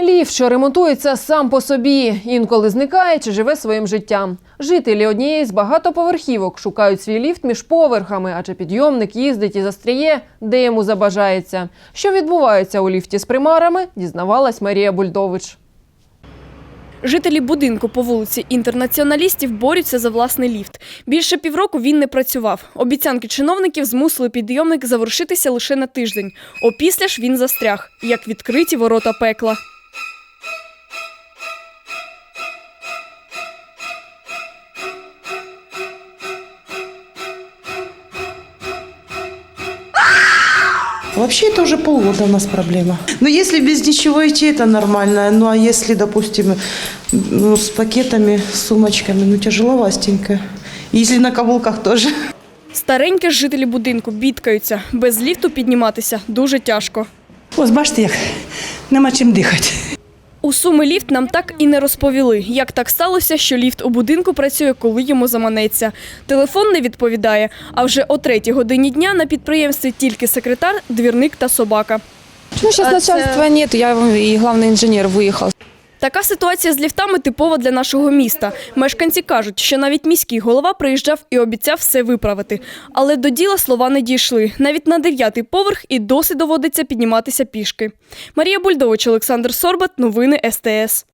Ліфт, що ремонтується сам по собі, інколи зникає чи живе своїм життям. Жителі однієї з багатоповерхівок шукають свій ліфт між поверхами, адже підйомник їздить і застряє, де йому забажається. Що відбувається у ліфті з примарами, дізнавалась Марія Бульдович. Жителі будинку по вулиці інтернаціоналістів борються за власний ліфт. Більше півроку він не працював. Обіцянки чиновників змусили підйомник завершитися лише на тиждень. Опісля ж він застряг, як відкриті ворота пекла. Вообще это уже полгода у нас проблема. Но если без ничего идти, это нормально. Ну а если, допустим, ну, с пакетами, с сумочками, ну тяжеловастенько. И Если на каблуках тоже. Старенькі ж жителі будинку бідкаються. Без ліфту підніматися дуже тяжко. Ось бачите, як нема чим дихати. У Суми ліфт нам так і не розповіли, як так сталося, що ліфт у будинку працює, коли йому заманеться. Телефон не відповідає, а вже о третій годині дня на підприємстві тільки секретар, двірник та собака. Ну, сейчас начальства нет, я и главный инженер выехал. Така ситуація з ліфтами типова для нашого міста. Мешканці кажуть, що навіть міський голова приїжджав і обіцяв все виправити. Але до діла слова не дійшли. Навіть на дев'ятий поверх і досі доводиться підніматися пішки. Марія Бульдович, Олександр Сорбат. Новини СТС.